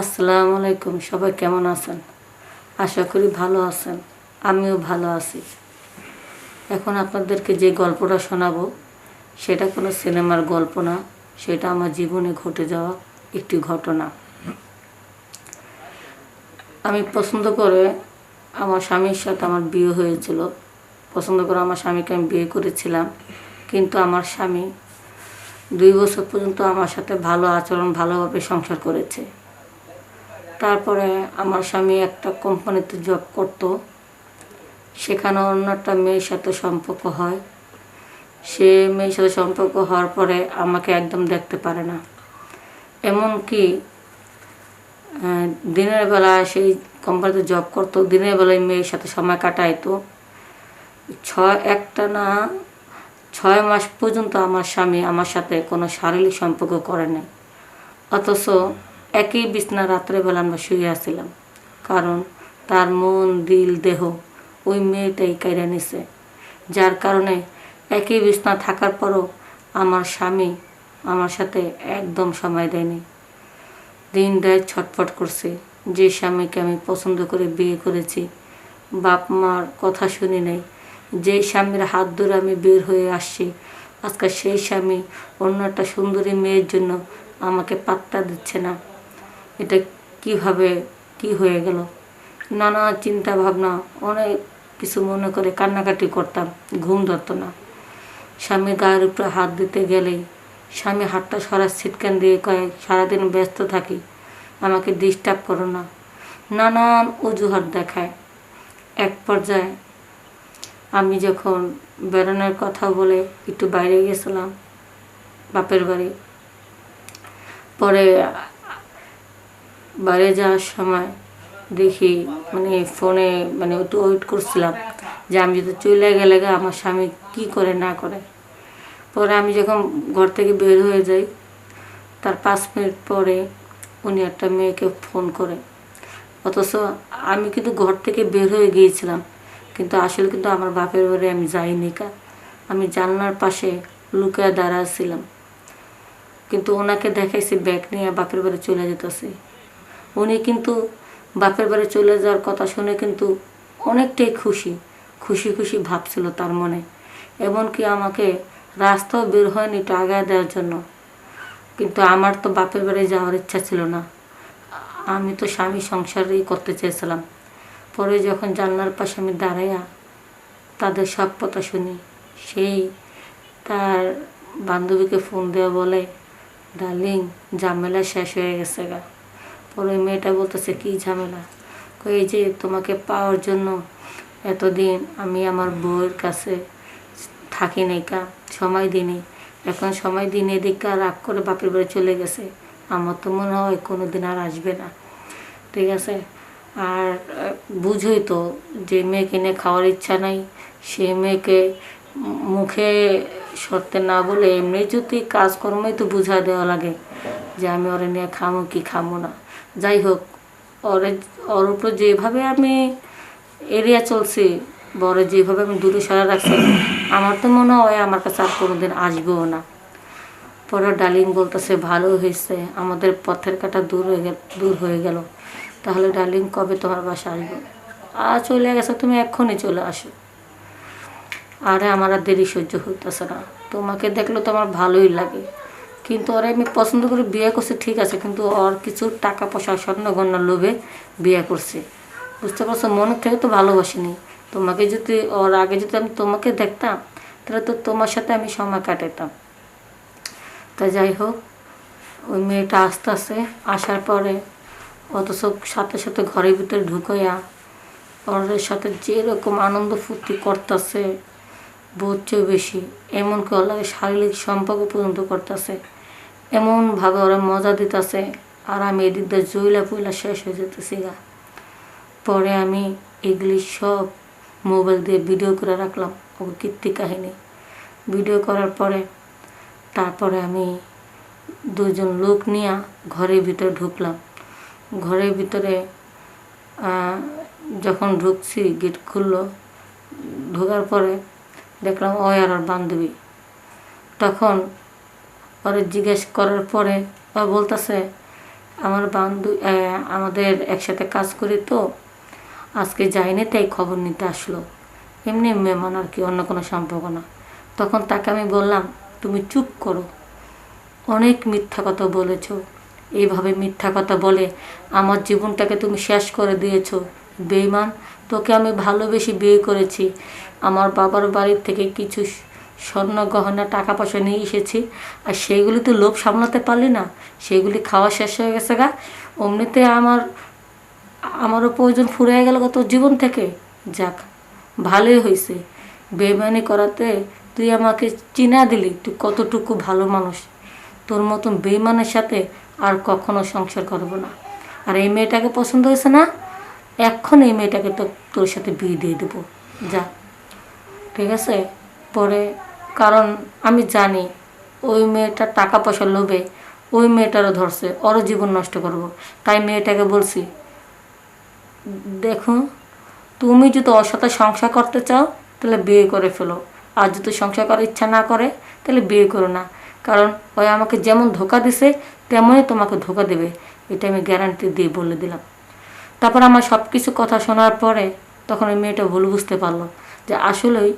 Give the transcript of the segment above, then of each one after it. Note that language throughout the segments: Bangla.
আসসালামু আলাইকুম, সবাই কেমন আছেন? আশা করি ভালো আছেন, আমিও ভালো আছি। এখন আপনাদেরকে যে গল্পটা শোনাবো, সেটা কোনো সিনেমার গল্প না, সেটা আমার জীবনে ঘটে যাওয়া একটি ঘটনা। আমি পছন্দ করে আমার স্বামীর সাথে আমার বিয়ে হয়েছিল। পছন্দ করে আমার স্বামীকে আমি বিয়ে করেছিলাম। কিন্তু আমার স্বামী দুই বছর পর্যন্ত আমার সাথে ভালো আচরণ, ভালোভাবে সংসার করেছে। তারপরে আমার স্বামী একটা কোম্পানিতে জব করত। সেখানে অন্য একটা মেয়ের সাথে সম্পর্ক হয়। সে মেয়ের সাথে সম্পর্ক হওয়ার পরে আমাকে একদম দেখতে পারে না। এমনকি দিনের বেলা সেই কোম্পানিতে জব করতো, দিনের বেলায় মেয়ের সাথে সময় কাটাইতো। ছয়, একটা না, ছয় মাস পর্যন্ত আমার স্বামী আমার সাথে কোনো শারীরিক সম্পর্ক করে নাই। অথচ একই বিছনা রাত্রেবেলা আমরা শুয়ে আসছিলাম। কারণ তার মন, দিল, দেহ ওই মেয়েটাই কেড়ে নিছে। যার কারণে একই বিছনা থাকার পরও আমার স্বামী আমার সাথে একদম সময় দেয়নি। দিন রাত ছটফট করছে। যে স্বামীকে আমি পছন্দ করে বিয়ে করেছি, বাপ মার কথা শুনি নাই। যেই স্বামীর হাত ধরে আমি বের হয়ে আসছি, আজকে সেই স্বামী অন্য একটা সুন্দরী মেয়ের জন্য আমাকে পাত্তা দিচ্ছে না। এটা কীভাবে, কি হয়ে গেল? নানা চিন্তা ভাবনা অনেক কিছু মনে করে কান্নাকাটি করতাম, ঘুম ধরতো না। স্বামী গায়ের উপরে হাত দিতে গেলেই স্বামী হাতটা সরা ছিটকান দিয়ে কয়ে, সারাদিন ব্যস্ত থাকি, আমাকে ডিস্টার্ব করো না। নানান অজুহাত দেখায়। এক পর্যায়ে আমি যখন বেড়ানোর কথা বলে একটু বাইরে গেছিলাম, বাপের বাড়ি। পরে বাইরে যাওয়ার সময় দেখি মানে ফোনে মানে একটু ওয়েট করছিলাম যে আমি যদি চলে গেলে আমার স্বামী কি করে না করে। পরে আমি যখন ঘর থেকে বের হয়ে যাই, তার পাঁচ মিনিট পরে উনি একটা মেয়েকে ফোন করে। অথচ আমি কিন্তু ঘর থেকে বের হয়ে গিয়েছিলাম, কিন্তু আসলে কিন্তু আমার বাপের বাড়ি আমি যাইনি কা। আমি জানলার পাশে লুকিয়ে দাঁড়াছিলাম কিন্তু ওনাকে দেখাইছি ব্যাগ নিয়ে বাপের বাড়ি চলে যেতেছে। উনি কিন্তু বাপের বাড়ি চলে যাওয়ার কথা শুনে কিন্তু অনেকটাই খুশি খুশি খুশি ভাবছিল তার মনে। এমনকি আমাকে রাস্তাও বের হয়নি আগায় দেওয়ার জন্য। কিন্তু আমার তো বাপের বাড়ি যাওয়ার ইচ্ছা ছিল না। আমি তো স্বামী সংসারই করতে চেয়েছিলাম। পরে যখন জানলার পাশে আমি দাঁড়াইয়া তাদের সব কথা শুনি, সেই তার বান্ধবীকে ফোন দেওয়া বলে ডার্লিং ঝামেলা শেষ হয়ে গেছে গা। পরে ওই মেয়েটা বলতেছে, কী ঝামেলা? কই যে তোমাকে পাওয়ার জন্য এতদিন আমি আমার বউয়ের কাছে থাকি নাই কা, সময় দিইনি। এখন সময় দিন এদিকে রাগ করে বাপের বাড়ি চলে গেছে। আমার তো মনে হয় কোনো দিন আর আসবে না। ঠিক আছে? আর বুঝোই তো যে মেয়েকে নিয়ে খাওয়ার ইচ্ছা নাই। সে মেয়েকে মুখে সরতে না বলে এমনি যদি কাজকর্মই তো বুঝা দেওয়া লাগে যে আমি ওরা নিয়ে খামো কি খামো না। যাই হোক ওরে, ওর উপর যেভাবে আমি এরিয়া চলছে বড় যেভাবে আমি দূরে সরা রাখছি, আমার তো মনে হয় আমার কাছে আর কোনোদিন আসবেও না। পরে ডালিং বলতেছে, ভালো হয়েছে, আমাদের পথের কাটা দূর হয়ে গেল দূর হয়ে গেল। তাহলে ডালিং কবে তোমার বাসা আসব? আর চলে গেছে, তুমি এক্ষুনি চলে আসো। আরে, আমার আর দেরি সহ্য হইতেছে না। তোমাকে দেখলে তো আমার ভালোই লাগে। কিন্তু ওরা আমি পছন্দ করে বিয়ে করছে, ঠিক আছে, কিন্তু ওর কিছু টাকা পয়সা স্বর্ণগণ্য লোভে বিয়ে করছে। বুঝতে পারছ? মনের থেকে তো ভালোবাসিনি। তোমাকে যদি ওর আগে যদি আমি তোমাকে দেখতাম, তাহলে তো তোমার সাথে আমি সময় কাটাতাম। তা যাই হোক, ওই মেয়েটা আস্তে আস্তে আসার পরে অথচ সাথে সাথে ঘরের ভিতরে ঢুকাইয়া ওদের সাথে যেরকম আনন্দ ফুর্তি করতেছে বুঝছে বেশি। এমনকি ওর শারীরিক সম্পর্ক পর্যন্ত করতেছে। এমনভাবে ওরা মজা দিতেছে, আর আমি এদিক দিয়ে জইলা পুইলা শেষ হয়ে যেতেছি গা। পরে আমি এগুলি সব মোবাইল দিয়ে ভিডিও করে রাখলাম ওর কীর্তি কাহিনী। ভিডিও করার পরে, তারপরে আমি দুজন লোক নিয়ে ঘরের ভিতরে ঢুকলাম। ঘরের ভিতরে যখন ঢুকছি, গেট খুললো, ঢোকার পরে দেখলাম ওই আর বান্ধবী। তখন ওরে জিজ্ঞেস করার পরে ও বলতেছে, আমার বান্ধু আমাদের একসাথে কাজ করি তো, আজকে যাইনি তাই খবর নিতে আসলো। এমনি মেহমান আর কি, অন্য কোনো সম্পর্ক না। তখন তাকে আমি বললাম, তুমি চুপ করো। অনেক মিথ্যা কথা বলেছ। এইভাবে মিথ্যা কথা বলে আমার জীবনটাকে তুমি শেষ করে দিয়েছ। বেইমান তোকে আমি ভালোবেসে বিয়ে করেছি। আমার বাবার বাড়ির থেকে কিছু স্বর্ণ গহনা, টাকা পয়সা নিয়ে এসেছি। আর সেইগুলি তো লোভ সামলাতে পারলি না। সেইগুলি খাওয়া শেষ হয়ে গেছে গা। অমনিতে আমার, আমারও প্রয়োজন ফুরিয়ে গেল গা তোর জীবন থেকে। যাক, ভালোই হয়েছে বেমানি করাতে তুই আমাকে চিনা দিলি, তুই কতটুকু ভালো মানুষ। তোর মতন বেইমানের সাথে আর কখনো সংসার করব না। আর এই মেয়েটাকে পছন্দ হয়েছে না? এখন এই মেয়েটাকে তো তোর সাথে বিয়ে দিয়ে দেবো। যা, ঠিক আছে? পরে, কারণ আমি জানি ওই মেয়েটার টাকা পয়সা লোভে, ওই মেয়েটারও ধরছে, ওরও জীবন নষ্ট করব। তাই মেয়েটাকে বলছি, দেখো, তুমি যদি ওর সাথে সংসার করতে চাও, তাহলে বিয়ে করে ফেলো। আর যদি সংসার করার ইচ্ছা না করে, তাহলে বিয়ে করো না। কারণ ওই আমাকে যেমন ধোকা দিছে, তেমনই তোমাকে ধোকা দেবে। এটা আমি গ্যারান্টি দিয়ে বলে দিলাম। তারপর আমার সব কিছু কথা শোনার পরে তখন ওই মেয়েটা ভুল বুঝতে পারল যে আসলেই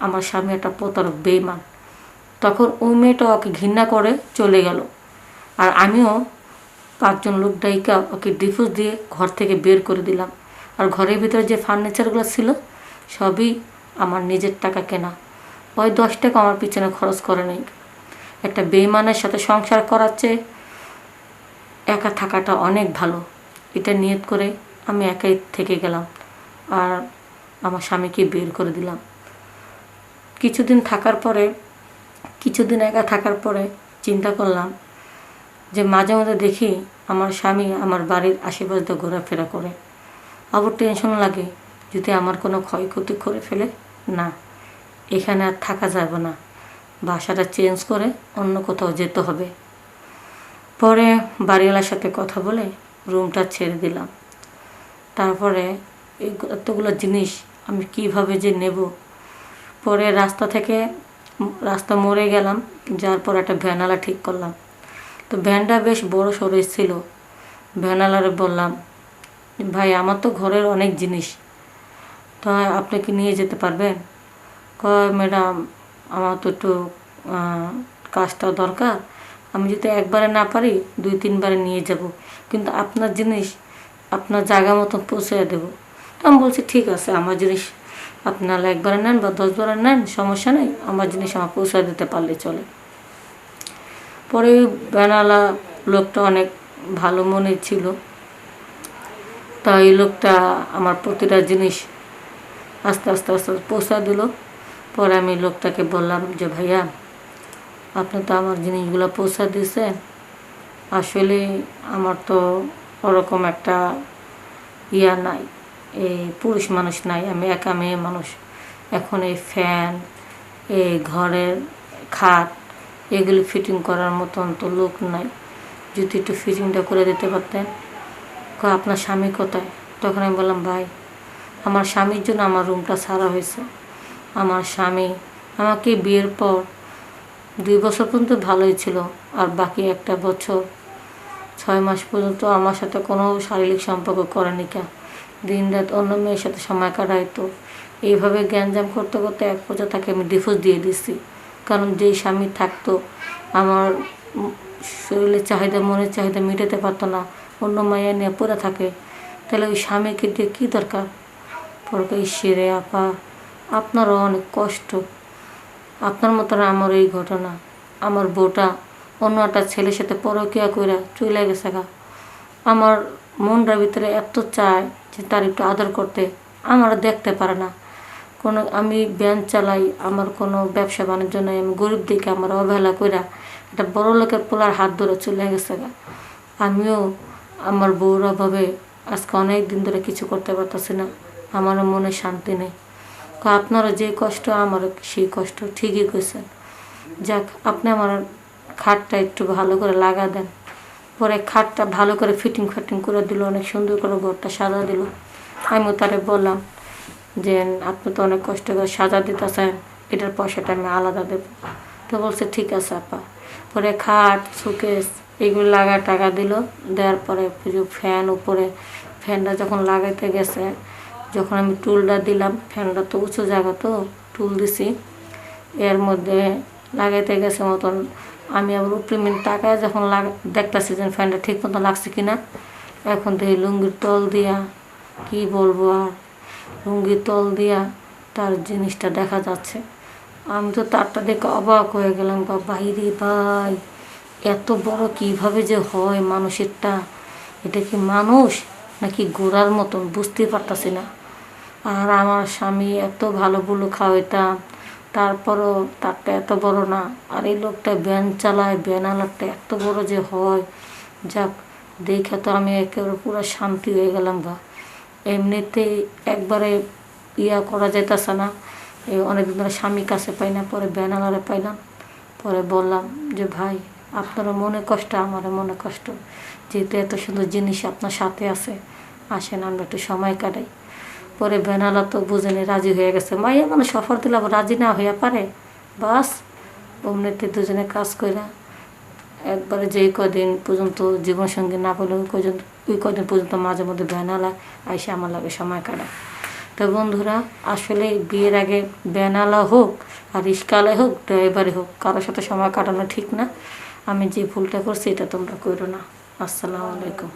আমার স্বামী একটা প্রতারক, বেইমান। তখন ওই মেয়েটা ওকে ঘৃণা করে চলে গেল। আর আমিও পাঁচজন লোক ডাইকা ওকে ডিফুজ দিয়ে ঘর থেকে বের করে দিলাম। আর ঘরের ভিতরে যে ফার্নিচারগুলো ছিল, সবই আমার নিজের টাকা কেনা। ওই দশ টাকা আমার পিছনে খরচ করে নেই। একটা বেইমানের সাথে সংসার করাচ্ছে, একা থাকাটা অনেক ভালো। এটা নিয়ত করে আমি একাই থেকে গেলাম। আর আমার স্বামীকে বের করে দিলাম। কিছুদিন থাকার পরে, কিছুদিন একা থাকার পরে চিন্তা করলাম যে মাঝে মাঝে দেখি আমার স্বামী আমার বাড়ির আশেপাশে ঘোরাফেরা করে। আবার টেনশন লাগে যদি আমার কোনো ক্ষয়ক্ষতি করে ফেলে? না, এখানে আর থাকা যাবে না। বাসাটা চেঞ্জ করে অন্য কোথাও যেতে হবে। পরে বাড়িওয়ালার সাথে কথা বলে রুমটা ছেড়ে দিলাম। তারপরে এই এতগুলো জিনিস আমি কীভাবে যে নেব পরে রাস্তা থেকে রাস্তা মরে গেলাম যার পর একটা ভ্যানালা ঠিক করলাম। তো ভ্যানটা বেশ বড় সড়ো ছিল। ভ্যানালারে বললাম, ভাই, আমার তো ঘরের অনেক জিনিস। তো আপনি কি নিয়ে যেতে পারবেন? কয়, ম্যাডাম, আমার তো একটু কাজটা দরকার। আমি যদি একবারে না পারি, দুই, তিনবারে নিয়ে যাব। কিন্তু আপনার জিনিস আপনার জায়গা মতন পৌঁছে দেবো। তো আমি বলছি, ঠিক আছে, আমার জিনিস আপনারা একবারে নেন বা দশবারে নেন, সমস্যা নেই, আমার জিনিস আমার পৌঁছে দিতে পারলে চলে। পরে বেনালা লোকটা অনেক ভালো মনে ছিল। তা এই লোকটা আমার প্রতিটা জিনিস আস্তে আস্তে আস্তে পৌঁছা দিল। পরে আমি লোকটাকে বললাম যে, ভাইয়া, আপনি তো আমার জিনিসগুলো পৌঁছা দিয়েছেন। আসলে আমার তো ওরকম একটা ইয়া নাই। এই পুরুষ মানুষ নাই, আমি একা মেয়ে মানুষ। এখন এই ফ্যান এই ঘরের খাট, এগুলি ফিটিং করার মতন তো লোক নাই। যদি একটু ফিটিংটা করে দিতে পারতেন। আপনার স্বামী কোথায়? তখন আমি বললাম, ভাই, আমার স্বামীর জন্য আমার রুমটা সারা হয়েছে। আমার স্বামী আমাকে বিয়ের পর দুই বছর পর্যন্ত ভালোই ছিল, আর বাকি একটা বছর, ছয় মাস পর্যন্ত আমার সাথে কোনো শারীরিক সম্পর্ক করেনি কে। দিন রাত অন্য মেয়ের সাথে সময় কাটাইতো। এইভাবে জ্ঞানজাম করতে করতে এক পর্যায়ে তাকে আমি ডিভোর্স দিয়ে দিচ্ছি। কারণ যেই স্বামী থাকতো, আমার শরীরের চাহিদা, মনের চাহিদা মেটাতে পারতো না। অন্য মাইয়া নিয়ে পড়ে থাকে। তাহলে ওই স্বামীকে দিয়ে কী দরকার? পরকে সেরে আপা, আপনারও অনেক কষ্ট। আপনার মতন আমার এই ঘটনা। আমার বউটা অন্য একটা ছেলের সাথে পরকিয়া কইরা চলে গেছে গা। আমার মনটার ভিতরে এত চায় তার একটু আদর করতে আমার দেখতে পারে না। কোনো, আমি ব্যান চালাই, আমার কোনো ব্যবসা বাণিজ্য নাই, আমি গরিব দিকে আমার অবহেলা কইরা একটা বড় লোকের পোলার হাত ধরে চলে গেছে গা। আমিও আমার বউর অভাবে আজকে অনেক দিন ধরে কিছু করতে পারতেছি না, আমারও মনে শান্তি নেই। আপনারা যে কষ্ট আমার সেই কষ্ট, ঠিকই কইছেন। যাক, আপনি আমার খাটটা একটু ভালো করে লাগা দেন। পরে খাটটা ভালো করে ফিটিং ফাটিং করে দিল, অনেক সুন্দর করে ঘরটা সাজা দিল। আমিও তারে বললাম যে, আপনি তো অনেক কষ্ট করে সাজা দিতেছেন, এটার পয়সাটা আমি আলাদা দেব। তো বলছে, ঠিক আছে আপা। পরে খাট, সুকেস এগুলো লাগা টাকা দিল, দেওয়ার পরে পুজো ফ্যান উপরে, ফ্যানটা যখন লাগাইতে গেছে, যখন আমি টুলটা দিলাম, ফ্যানটা তো উঁচু জায়গা তো, টুল দিছি। এর মধ্যে লাগাইতে গেছে মতন আমি আবার উপরে টাকায় যখন লাগ, দেখতেছি যে ফ্যানটা ঠিক মতো লাগছে কি না এখন দেখি লুঙ্গির তল দিয়া কি বলব আর। লুঙ্গির তল দিয়া তার জিনিসটা দেখা যাচ্ছে। আমি তো তারটা দেখে অবাক হয়ে গেলাম বা বাইরে ভাই, এত বড় কীভাবে যে হয় মানুষেরটা? এটা কি মানুষ নাকি গোড়ার মতন? বুঝতে পারতাছি না। আর আমার স্বামী এত ভালো বুলো খাওয়াইতাম তারপরও তারটা এত বড় না। আর এই লোকটা ব্যান চালায় ব্যানালারটা এত বড় যে হয়। যাক, দেখে তো আমি একেবারে পুরো শান্তি হয়ে গেলাম গা। এমনিতেই একবারে ইয়া করা যাইতেছে না। অনেকদিন ধরে স্বামী কাছে পাই না পরে ব্যানালারে পাইলাম। পরে বললাম যে, ভাই, আপনারও মনে কষ্ট, আমারও মনে কষ্ট। যেহেতু এত সুন্দর জিনিস আপনার সাথে আছে, আসেন, আমরা একটু সময় কাটাই। পরে বেনালা তো বুঝেনি, রাজি হয়ে গেছে। মাইয়া মানে সফর দিলাম, রাজি না হইয়া পারে। বাস, অমনিতে দুজনে কাজ কইরা একবারে যেই কদিন পর্যন্ত জীবনসঙ্গী না পেলে ওই কদিন ওই কদিন পর্যন্ত মাঝে মধ্যে বেনালা আইসে আমার লাগে সময় কাটায়। তো বন্ধুরা আসলে বিয়ের আগে বেনালা হোক আর রিস্কালে হোক ড্রাইভারে হোক, কারোর সাথে সময় কাটানো ঠিক না। আমি যে ভুলটা করছি এটা তোমরা করো না। আসসালামু আলাইকুম।